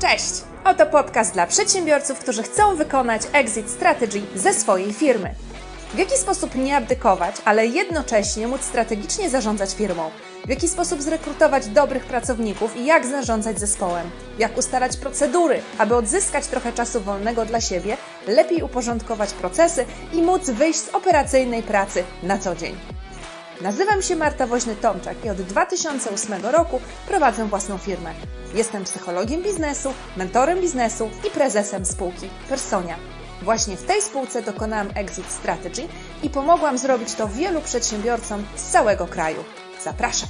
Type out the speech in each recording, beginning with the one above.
Cześć! Oto podcast dla przedsiębiorców, którzy chcą wykonać exit strategy ze swojej firmy. W jaki sposób nie abdykować, ale jednocześnie móc strategicznie zarządzać firmą? W jaki sposób zrekrutować dobrych pracowników i jak zarządzać zespołem? Jak ustalać procedury, aby odzyskać trochę czasu wolnego dla siebie, lepiej uporządkować procesy i móc wyjść z operacyjnej pracy na co dzień? Nazywam się Marta Woźny-Tomczak i od 2008 roku prowadzę własną firmę. Jestem psychologiem biznesu, mentorem biznesu i prezesem spółki Personia. Właśnie w tej spółce dokonałam exit strategy i pomogłam zrobić to wielu przedsiębiorcom z całego kraju. Zapraszam!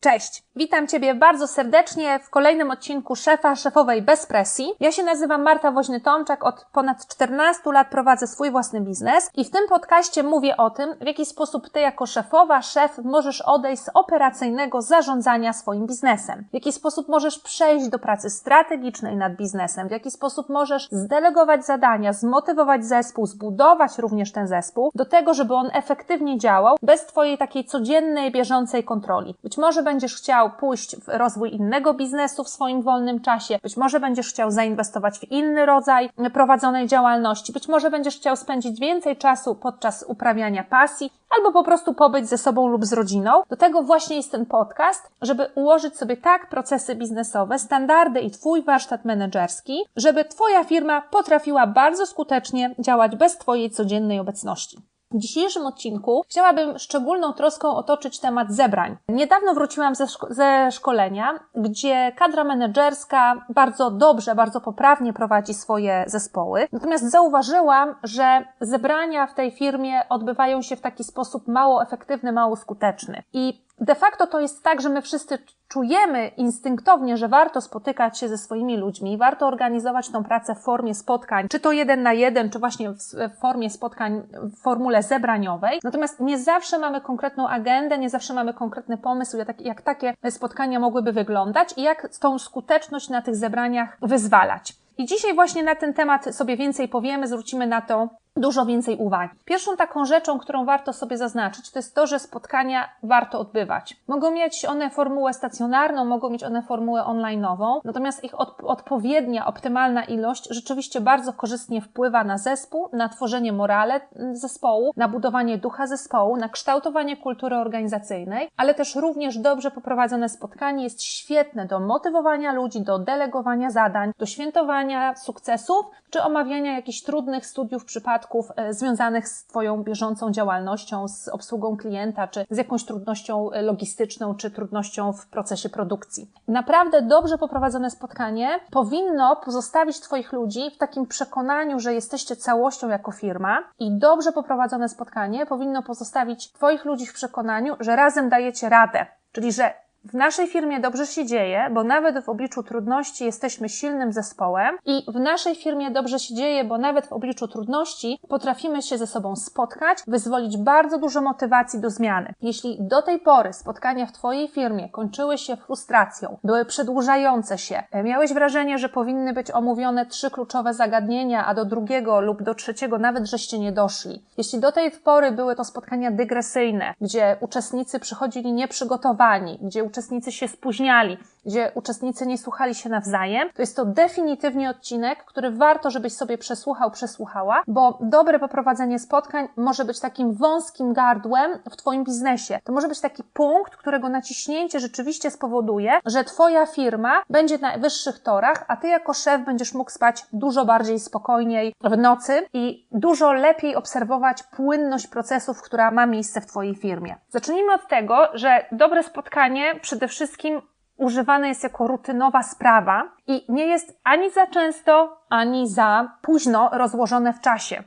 Cześć! Witam Ciebie bardzo serdecznie w kolejnym odcinku Szefa Szefowej Bez Presji. Ja się nazywam Marta Woźny-Tomczak, od ponad 14 lat prowadzę swój własny biznes i w tym podcaście mówię o tym, w jaki sposób Ty jako szefowa, szef możesz odejść z operacyjnego zarządzania swoim biznesem. W jaki sposób możesz przejść do pracy strategicznej nad biznesem, w jaki sposób możesz zdelegować zadania, zmotywować zespół, zbudować również ten zespół do tego, żeby on efektywnie działał bez Twojej takiej codziennej, bieżącej kontroli. Być może będziesz chciał pójść w rozwój innego biznesu w swoim wolnym czasie, być może będziesz chciał zainwestować w inny rodzaj prowadzonej działalności, być może będziesz chciał spędzić więcej czasu podczas uprawiania pasji, albo po prostu pobyć ze sobą lub z rodziną. Do tego właśnie jest ten podcast, żeby ułożyć sobie tak procesy biznesowe, standardy i Twój warsztat menedżerski, żeby Twoja firma potrafiła bardzo skutecznie działać bez Twojej codziennej obecności. W dzisiejszym odcinku chciałabym szczególną troską otoczyć temat zebrań. Niedawno wróciłam ze, szko ze szkolenia, gdzie kadra menedżerska bardzo dobrze, bardzo poprawnie prowadzi swoje zespoły. Natomiast zauważyłam, że zebrania w tej firmie odbywają się w taki sposób mało efektywny, mało skuteczny. I de facto to jest tak, że my wszyscy czujemy instynktownie, że warto spotykać się ze swoimi ludźmi, warto organizować tą pracę w formie spotkań, czy to jeden na jeden, czy właśnie w formie spotkań w formule zebraniowej. Natomiast nie zawsze mamy konkretną agendę, nie zawsze mamy konkretny pomysł, jak, takie spotkania mogłyby wyglądać i jak tą skuteczność na tych zebraniach wyzwalać. I dzisiaj właśnie na ten temat sobie więcej powiemy, zwrócimy na to dużo więcej uwagi. Pierwszą taką rzeczą, którą warto sobie zaznaczyć, to jest to, że spotkania warto odbywać. Mogą mieć one formułę stacjonarną, mogą mieć one formułę online'ową, natomiast ich od, odpowiednia, optymalna ilość rzeczywiście bardzo korzystnie wpływa na zespół, na tworzenie morale zespołu, na budowanie ducha zespołu, na kształtowanie kultury organizacyjnej, ale też również dobrze poprowadzone spotkanie jest świetne do motywowania ludzi, do delegowania zadań, do świętowania sukcesów, czy omawiania jakichś trudnych studiów w przypadku e, związanych z Twoją bieżącą działalnością, z obsługą klienta, czy z jakąś trudnością e, logistyczną, czy trudnością w procesie produkcji. Naprawdę dobrze poprowadzone spotkanie powinno pozostawić Twoich ludzi w takim przekonaniu, że jesteście całością jako firma i dobrze poprowadzone spotkanie powinno pozostawić Twoich ludzi w przekonaniu, że razem dajecie radę. Czyli, że w naszej firmie dobrze się dzieje, bo nawet w obliczu trudności jesteśmy silnym zespołem i w naszej firmie dobrze się dzieje, bo nawet w obliczu trudności potrafimy się ze sobą spotkać, wyzwolić bardzo dużo motywacji do zmiany. Jeśli do tej pory spotkania w Twojej firmie kończyły się frustracją, były przedłużające się, miałeś wrażenie, że powinny być omówione trzy kluczowe zagadnienia, a do drugiego lub do trzeciego nawet żeście nie doszli. Jeśli do tej pory były to spotkania dygresyjne, gdzie uczestnicy przychodzili nieprzygotowani, gdzie uczestnicy się spóźniali, gdzie uczestnicy nie słuchali się nawzajem, to jest to definitywnie odcinek, który warto, żebyś sobie przesłuchał, przesłuchała, bo dobre poprowadzenie spotkań może być takim wąskim gardłem w Twoim biznesie. To może być taki punkt, którego naciśnięcie rzeczywiście spowoduje, że Twoja firma będzie na wyższych torach, a Ty jako szef będziesz mógł spać dużo bardziej spokojniej w nocy i dużo lepiej obserwować płynność procesów, która ma miejsce w Twojej firmie. Zacznijmy od tego, że dobre spotkanie przede wszystkim używane jest jako rutynowa sprawa i nie jest ani za często, ani za późno rozłożone w czasie.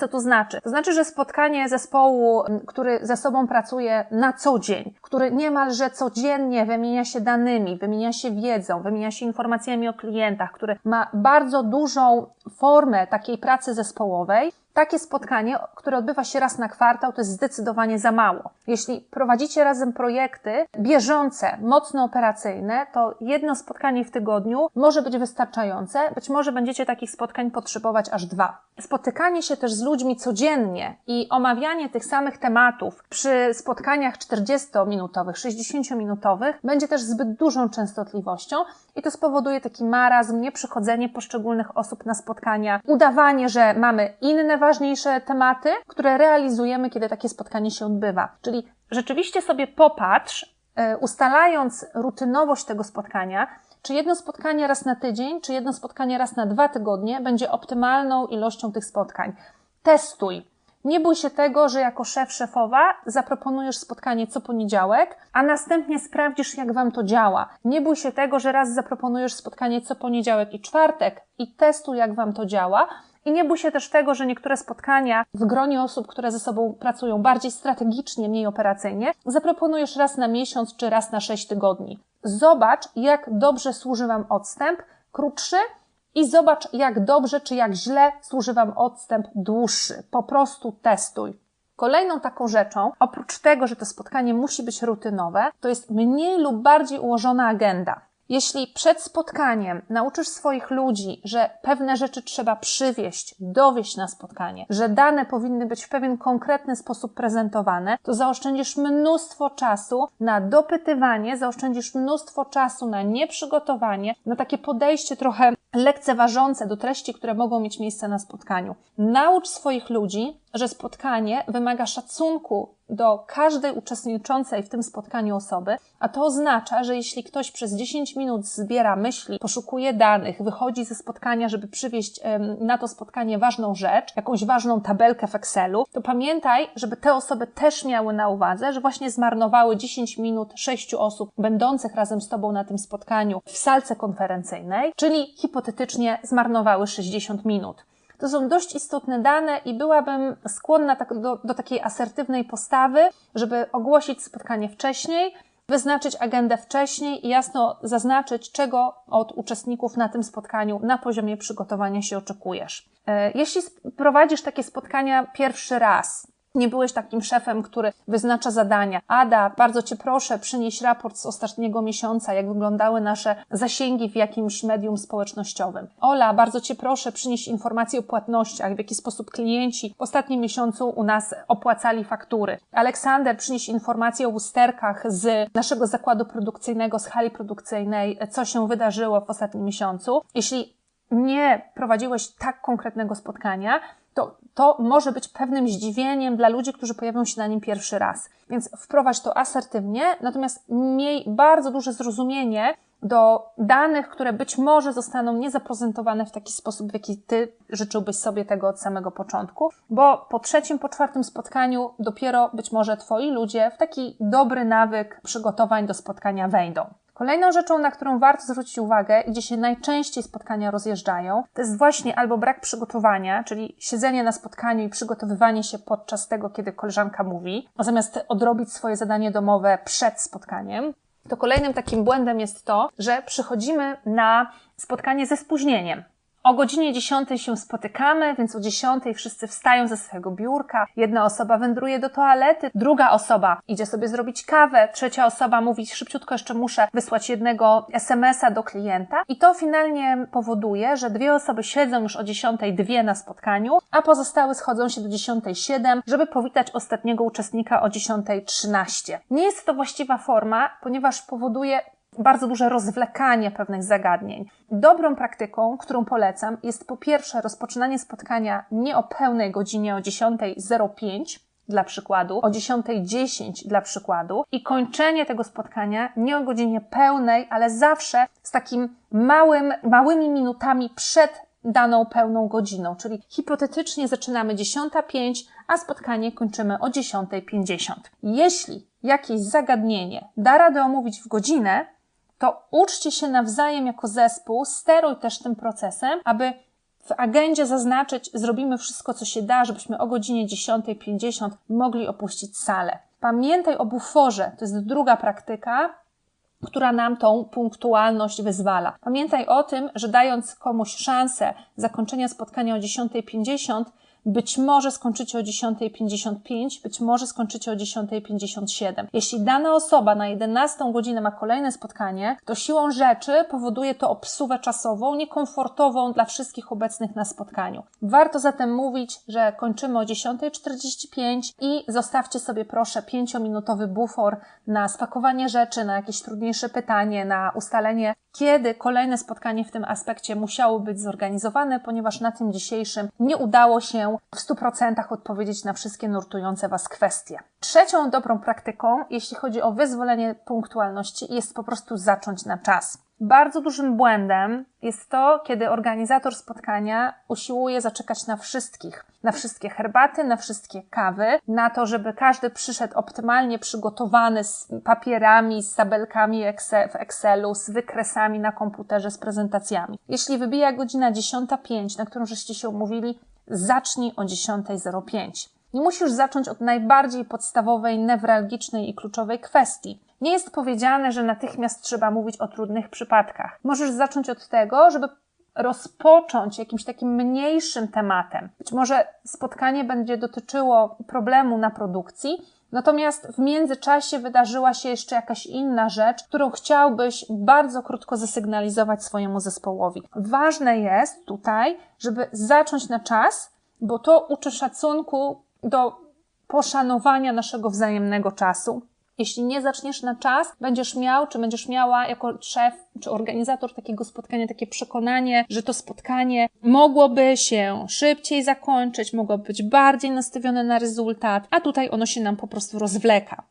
Co to znaczy? To znaczy, że spotkanie zespołu, który ze sobą pracuje na co dzień, który niemalże codziennie wymienia się danymi, wymienia się wiedzą, wymienia się informacjami o klientach, który ma bardzo dużą formę takiej pracy zespołowej, takie spotkanie, które odbywa się raz na kwartał, to jest zdecydowanie za mało. Jeśli prowadzicie razem projekty bieżące, mocno operacyjne, to jedno spotkanie w tygodniu może być wystarczające. Być może będziecie takich spotkań potrzebować aż dwa. Spotykanie się też z ludźmi codziennie i omawianie tych samych tematów przy spotkaniach 40-minutowych, 60-minutowych będzie też zbyt dużą częstotliwością i to spowoduje taki marazm, nieprzychodzenie poszczególnych osób na spotkania, udawanie, że mamy inne ważniejsze tematy, które realizujemy, kiedy takie spotkanie się odbywa. Czyli rzeczywiście sobie popatrz, e, ustalając rutynowość tego spotkania, czy jedno spotkanie raz na tydzień, czy jedno spotkanie raz na dwa tygodnie będzie optymalną ilością tych spotkań. Testuj. Nie bój się tego, że jako szef, szefowa zaproponujesz spotkanie co poniedziałek, a następnie sprawdzisz, jak Wam to działa. Nie bój się tego, że raz zaproponujesz spotkanie co poniedziałek i czwartek i testuj, jak Wam to działa, i nie bój się też tego, że niektóre spotkania w gronie osób, które ze sobą pracują bardziej strategicznie, mniej operacyjnie, zaproponujesz raz na miesiąc czy raz na sześć tygodni. Zobacz, jak dobrze służy Wam odstęp krótszy i zobacz, jak dobrze czy jak źle służy Wam odstęp dłuższy. Po prostu testuj. Kolejną taką rzeczą, oprócz tego, że to spotkanie musi być rutynowe, to jest mniej lub bardziej ułożona agenda. Jeśli przed spotkaniem nauczysz swoich ludzi, że pewne rzeczy trzeba przywieźć, dowieść na spotkanie, że dane powinny być w pewien konkretny sposób prezentowane, to zaoszczędzisz mnóstwo czasu na dopytywanie, zaoszczędzisz mnóstwo czasu na nieprzygotowanie, na takie podejście trochę lekceważące do treści, które mogą mieć miejsce na spotkaniu. Naucz swoich ludzi, że spotkanie wymaga szacunku do każdej uczestniczącej w tym spotkaniu osoby, a to oznacza, że jeśli ktoś przez 10 minut zbiera myśli, poszukuje danych, wychodzi ze spotkania, żeby przywieźć na to spotkanie ważną rzecz, jakąś ważną tabelkę w Excelu, to pamiętaj, żeby te osoby też miały na uwadze, że właśnie zmarnowały 10 minut sześciu osób będących razem z Tobą na tym spotkaniu w salce konferencyjnej, czyli hipotetycznie zmarnowały 60 minut. To są dość istotne dane i byłabym skłonna tak do, do takiej asertywnej postawy, żeby ogłosić spotkanie wcześniej, wyznaczyć agendę wcześniej i jasno zaznaczyć, czego od uczestników na tym spotkaniu na poziomie przygotowania się oczekujesz. E, jeśli prowadzisz takie spotkania pierwszy raz, nie byłeś takim szefem, który wyznacza zadania. Ada, bardzo Cię proszę, przynieś raport z ostatniego miesiąca, jak wyglądały nasze zasięgi w jakimś medium społecznościowym. Ola, bardzo Cię proszę, przynieś informacje o płatnościach, w jaki sposób klienci w ostatnim miesiącu u nas opłacali faktury. Aleksander, przynieś informacje o usterkach z naszego zakładu produkcyjnego, z hali produkcyjnej, co się wydarzyło w ostatnim miesiącu. Jeśli nie prowadziłeś tak konkretnego spotkania, to, to może być pewnym zdziwieniem dla ludzi, którzy pojawią się na nim pierwszy raz. Więc wprowadź to asertywnie, natomiast miej bardzo duże zrozumienie do danych, które być może zostaną niezaprezentowane w taki sposób, w jaki ty życzyłbyś sobie tego od samego początku, bo po trzecim, po czwartym spotkaniu dopiero być może twoi ludzie w taki dobry nawyk przygotowań do spotkania wejdą. Kolejną rzeczą, na którą warto zwrócić uwagę gdzie się najczęściej spotkania rozjeżdżają, to jest właśnie albo brak przygotowania, czyli siedzenie na spotkaniu i przygotowywanie się podczas tego, kiedy koleżanka mówi, zamiast odrobić swoje zadanie domowe przed spotkaniem. To kolejnym takim błędem jest to, że przychodzimy na spotkanie ze spóźnieniem. O godzinie 10 się spotykamy, więc o 10 wszyscy wstają ze swojego biurka. Jedna osoba wędruje do toalety, druga osoba idzie sobie zrobić kawę, trzecia osoba mówi szybciutko jeszcze muszę wysłać jednego SMS-a do klienta. I to finalnie powoduje, że dwie osoby siedzą już o 10 dwie na spotkaniu, a pozostałe schodzą się do 10.07, żeby powitać ostatniego uczestnika o 10.13. Nie jest to właściwa forma, ponieważ powoduje bardzo duże rozwlekanie pewnych zagadnień. Dobrą praktyką, którą polecam, jest po pierwsze rozpoczynanie spotkania nie o pełnej godzinie o 10.05, dla przykładu, o 10.10 dla przykładu i kończenie tego spotkania nie o godzinie pełnej, ale zawsze z takim małym, małymi minutami przed daną pełną godziną, czyli hipotetycznie zaczynamy 10.05, a spotkanie kończymy o 10.50. Jeśli jakieś zagadnienie da radę omówić w godzinę, to uczcie się nawzajem jako zespół, steruj też tym procesem, aby w agendzie zaznaczyć, zrobimy wszystko, co się da, żebyśmy o godzinie 10.50 mogli opuścić salę. Pamiętaj o buforze, to jest druga praktyka, która nam tą punktualność wyzwala. Pamiętaj o tym, że dając komuś szansę zakończenia spotkania o 10.50, być może skończycie o 10.55, być może skończycie o 10.57. Jeśli dana osoba na 11 godzinę ma kolejne spotkanie, to siłą rzeczy powoduje to obsuwę czasową, niekomfortową dla wszystkich obecnych na spotkaniu. Warto zatem mówić, że kończymy o 10.45 i zostawcie sobie proszę 5-minutowy bufor na spakowanie rzeczy, na jakieś trudniejsze pytanie, na ustalenie, kiedy kolejne spotkanie w tym aspekcie musiało być zorganizowane, ponieważ na tym dzisiejszym nie udało się w 100% odpowiedzieć na wszystkie nurtujące Was kwestie. Trzecią dobrą praktyką, jeśli chodzi o wyzwolenie punktualności, jest po prostu zacząć na czas. Bardzo dużym błędem jest to, kiedy organizator spotkania usiłuje zaczekać na wszystkich, na wszystkie herbaty, na wszystkie kawy, na to, żeby każdy przyszedł optymalnie przygotowany z papierami, z tabelkami w Excelu, z wykresami na komputerze, z prezentacjami. Jeśli wybija godzina 10.05, na którą żeście się umówili, zacznij o 10.05. Nie musisz zacząć od najbardziej podstawowej, newralgicznej i kluczowej kwestii. Nie jest powiedziane, że natychmiast trzeba mówić o trudnych przypadkach. Możesz zacząć od tego, żeby rozpocząć jakimś takim mniejszym tematem. Być może spotkanie będzie dotyczyło problemu na produkcji, natomiast w międzyczasie wydarzyła się jeszcze jakaś inna rzecz, którą chciałbyś bardzo krótko zasygnalizować swojemu zespołowi. Ważne jest tutaj, żeby zacząć na czas, bo to uczy szacunku do poszanowania naszego wzajemnego czasu. Jeśli nie zaczniesz na czas, będziesz miał, czy będziesz miała jako szef, czy organizator takiego spotkania takie przekonanie, że to spotkanie mogłoby się szybciej zakończyć, mogłoby być bardziej nastawione na rezultat, a tutaj ono się nam po prostu rozwleka.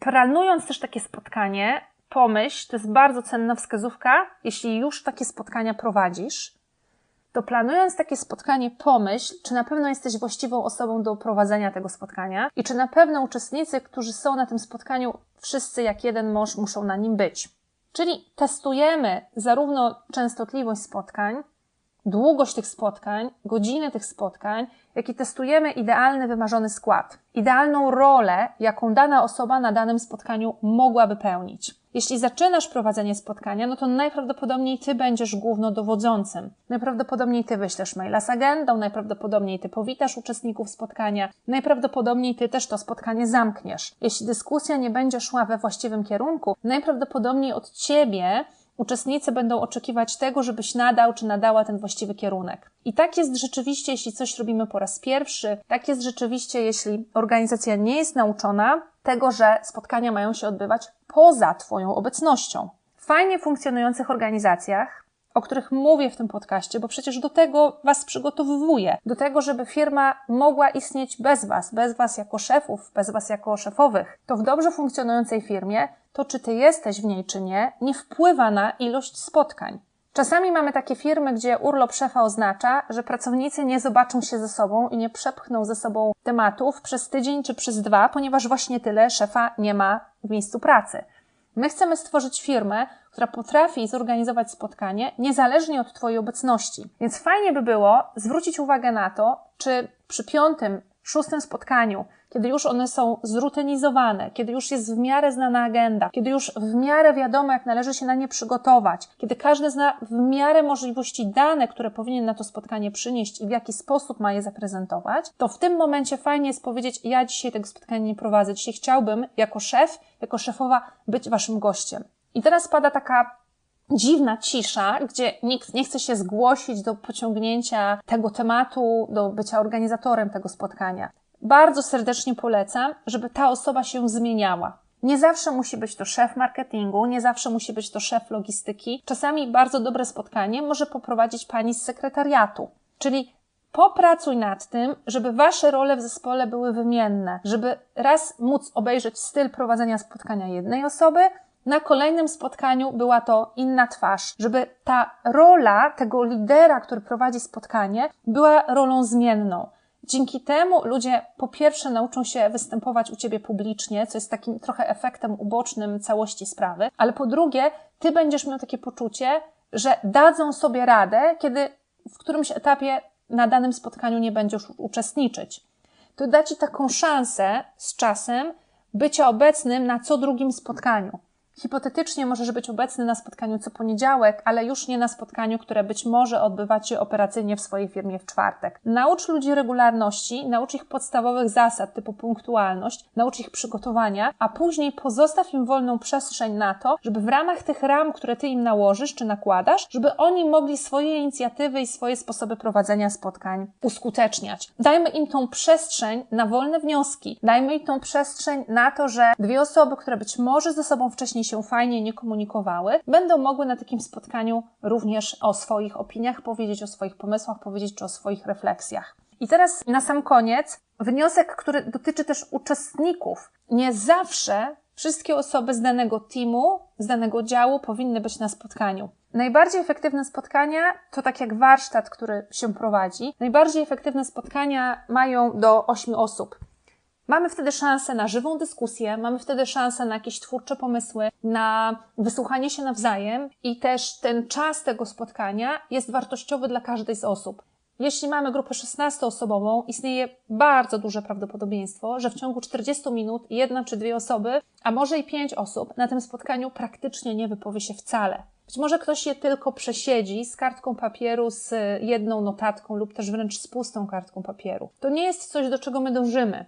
Planując też takie spotkanie, pomyśl, to jest bardzo cenna wskazówka, jeśli już takie spotkania prowadzisz, to planując takie spotkanie, pomyśl, czy na pewno jesteś właściwą osobą do prowadzenia tego spotkania i czy na pewno uczestnicy, którzy są na tym spotkaniu, wszyscy jak jeden mąż muszą na nim być. Czyli testujemy zarówno częstotliwość spotkań, długość tych spotkań, godziny tych spotkań, jak i testujemy idealny, wymarzony skład, idealną rolę, jaką dana osoba na danym spotkaniu mogłaby pełnić. Jeśli zaczynasz prowadzenie spotkania, no to najprawdopodobniej ty będziesz głównodowodzącym. Najprawdopodobniej ty wyślesz maila z agendą, najprawdopodobniej ty powitasz uczestników spotkania, najprawdopodobniej ty też to spotkanie zamkniesz. Jeśli dyskusja nie będzie szła we właściwym kierunku, najprawdopodobniej od ciebie uczestnicy będą oczekiwać tego, żebyś nadał czy nadała ten właściwy kierunek. I tak jest rzeczywiście, jeśli coś robimy po raz pierwszy, tak jest rzeczywiście, jeśli organizacja nie jest nauczona tego, że spotkania mają się odbywać poza Twoją obecnością. W fajnie funkcjonujących organizacjach, o których mówię w tym podcaście, bo przecież do tego Was przygotowuję, do tego, żeby firma mogła istnieć bez Was, bez Was jako szefów, bez Was jako szefowych, to w dobrze funkcjonującej firmie to, czy Ty jesteś w niej, czy nie, nie wpływa na ilość spotkań. Czasami mamy takie firmy, gdzie urlop szefa oznacza, że pracownicy nie zobaczą się ze sobą i nie przepchną ze sobą tematów przez tydzień czy przez dwa, ponieważ właśnie tyle szefa nie ma w miejscu pracy. My chcemy stworzyć firmę, która potrafi zorganizować spotkanie niezależnie od Twojej obecności. Więc fajnie by było zwrócić uwagę na to, czy przy piątym, szóstym spotkaniu kiedy już one są zrutynizowane, kiedy już jest w miarę znana agenda, kiedy już w miarę wiadomo, jak należy się na nie przygotować, kiedy każdy zna w miarę możliwości dane, które powinien na to spotkanie przynieść i w jaki sposób ma je zaprezentować, to w tym momencie fajnie jest powiedzieć, ja dzisiaj tego spotkania nie prowadzę, dzisiaj chciałbym jako szef, jako szefowa być waszym gościem. I teraz pada taka dziwna cisza, gdzie nikt nie chce się zgłosić do pociągnięcia tego tematu, do bycia organizatorem tego spotkania bardzo serdecznie polecam, żeby ta osoba się zmieniała. Nie zawsze musi być to szef marketingu, nie zawsze musi być to szef logistyki. Czasami bardzo dobre spotkanie może poprowadzić pani z sekretariatu. Czyli popracuj nad tym, żeby wasze role w zespole były wymienne, żeby raz móc obejrzeć styl prowadzenia spotkania jednej osoby, na kolejnym spotkaniu była to inna twarz, żeby ta rola tego lidera, który prowadzi spotkanie, była rolą zmienną. Dzięki temu ludzie po pierwsze nauczą się występować u ciebie publicznie, co jest takim trochę efektem ubocznym całości sprawy, ale po drugie, ty będziesz miał takie poczucie, że dadzą sobie radę, kiedy w którymś etapie na danym spotkaniu nie będziesz uczestniczyć. To da ci taką szansę z czasem bycia obecnym na co drugim spotkaniu. Hipotetycznie możesz być obecny na spotkaniu co poniedziałek, ale już nie na spotkaniu, które być może odbywać się operacyjnie w swojej firmie w czwartek. Naucz ludzi regularności, naucz ich podstawowych zasad typu punktualność, naucz ich przygotowania, a później pozostaw im wolną przestrzeń na to, żeby w ramach tych ram, które ty im nałożysz czy nakładasz, żeby oni mogli swoje inicjatywy i swoje sposoby prowadzenia spotkań uskuteczniać. Dajmy im tą przestrzeń na wolne wnioski, dajmy im tą przestrzeń na to, że dwie osoby, które być może ze sobą się fajnie nie komunikowały, będą mogły na takim spotkaniu również o swoich opiniach powiedzieć, o swoich pomysłach powiedzieć, czy o swoich refleksjach. I teraz na sam koniec wniosek, który dotyczy też uczestników. Nie zawsze wszystkie osoby z danego teamu, z danego działu powinny być na spotkaniu. Najbardziej efektywne spotkania to tak jak warsztat, który się prowadzi. Najbardziej efektywne spotkania mają do 8 osób. Mamy wtedy szansę na żywą dyskusję, mamy wtedy szansę na jakieś twórcze pomysły, na wysłuchanie się nawzajem i też ten czas tego spotkania jest wartościowy dla każdej z osób. Jeśli mamy grupę 16-osobową, istnieje bardzo duże prawdopodobieństwo, że w ciągu 40 minut jedna czy dwie osoby, a może i pięć osób na tym spotkaniu praktycznie nie wypowie się wcale. Być może ktoś je tylko przesiedzi z kartką papieru, z jedną notatką lub też wręcz z pustą kartką papieru. To nie jest coś, do czego my dążymy.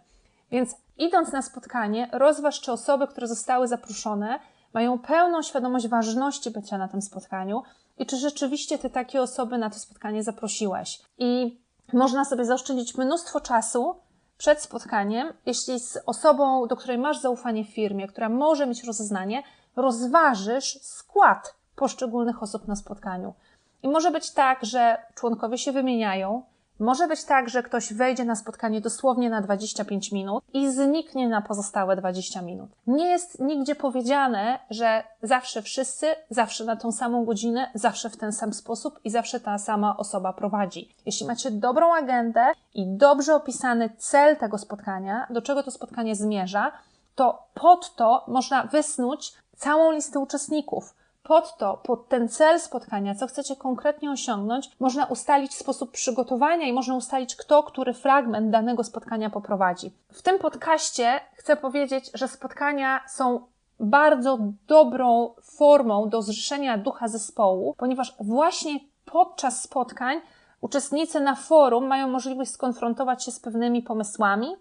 Więc idąc na spotkanie, rozważ, czy osoby, które zostały zaproszone, mają pełną świadomość ważności bycia na tym spotkaniu i czy rzeczywiście ty takie osoby na to spotkanie zaprosiłeś. I można sobie zaoszczędzić mnóstwo czasu przed spotkaniem, jeśli z osobą, do której masz zaufanie w firmie, która może mieć rozeznanie, rozważysz skład poszczególnych osób na spotkaniu. I może być tak, że członkowie się wymieniają, może być tak, że ktoś wejdzie na spotkanie dosłownie na 25 minut i zniknie na pozostałe 20 minut. Nie jest nigdzie powiedziane, że zawsze wszyscy, zawsze na tą samą godzinę, zawsze w ten sam sposób i zawsze ta sama osoba prowadzi. Jeśli macie dobrą agendę i dobrze opisany cel tego spotkania, do czego to spotkanie zmierza, to pod to można wysnuć całą listę uczestników pod to, pod ten cel spotkania, co chcecie konkretnie osiągnąć, można ustalić sposób przygotowania i można ustalić, kto który fragment danego spotkania poprowadzi. W tym podcaście chcę powiedzieć, że spotkania są bardzo dobrą formą do zrzeszenia ducha zespołu, ponieważ właśnie podczas spotkań uczestnicy na forum mają możliwość skonfrontować się z pewnymi pomysłami,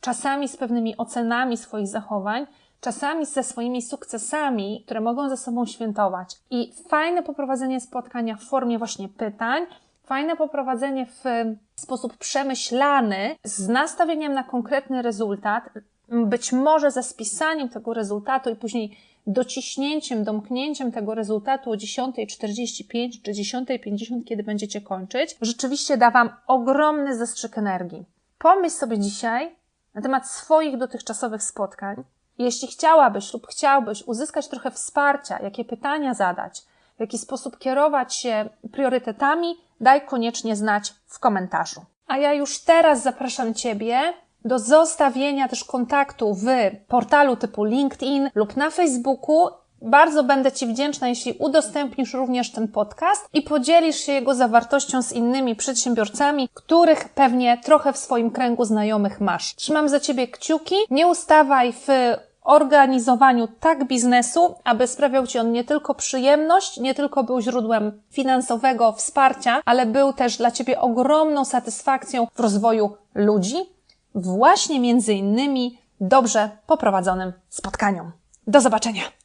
czasami z pewnymi ocenami swoich zachowań, czasami ze swoimi sukcesami, które mogą ze sobą świętować. I fajne poprowadzenie spotkania w formie właśnie pytań, fajne poprowadzenie w sposób przemyślany, z nastawieniem na konkretny rezultat, być może ze spisaniem tego rezultatu i później dociśnięciem, domknięciem tego rezultatu o 10.45 czy 10.50, kiedy będziecie kończyć, rzeczywiście da Wam ogromny zastrzyk energii. Pomyśl sobie dzisiaj na temat swoich dotychczasowych spotkań, jeśli chciałabyś lub chciałbyś uzyskać trochę wsparcia, jakie pytania zadać, w jaki sposób kierować się priorytetami, daj koniecznie znać w komentarzu. A ja już teraz zapraszam Ciebie do zostawienia też kontaktu w portalu typu LinkedIn lub na Facebooku bardzo będę Ci wdzięczna, jeśli udostępnisz również ten podcast i podzielisz się jego zawartością z innymi przedsiębiorcami, których pewnie trochę w swoim kręgu znajomych masz. Trzymam za Ciebie kciuki. Nie ustawaj w organizowaniu tak biznesu, aby sprawiał Ci on nie tylko przyjemność, nie tylko był źródłem finansowego wsparcia, ale był też dla Ciebie ogromną satysfakcją w rozwoju ludzi, właśnie między innymi dobrze poprowadzonym spotkaniom. Do zobaczenia!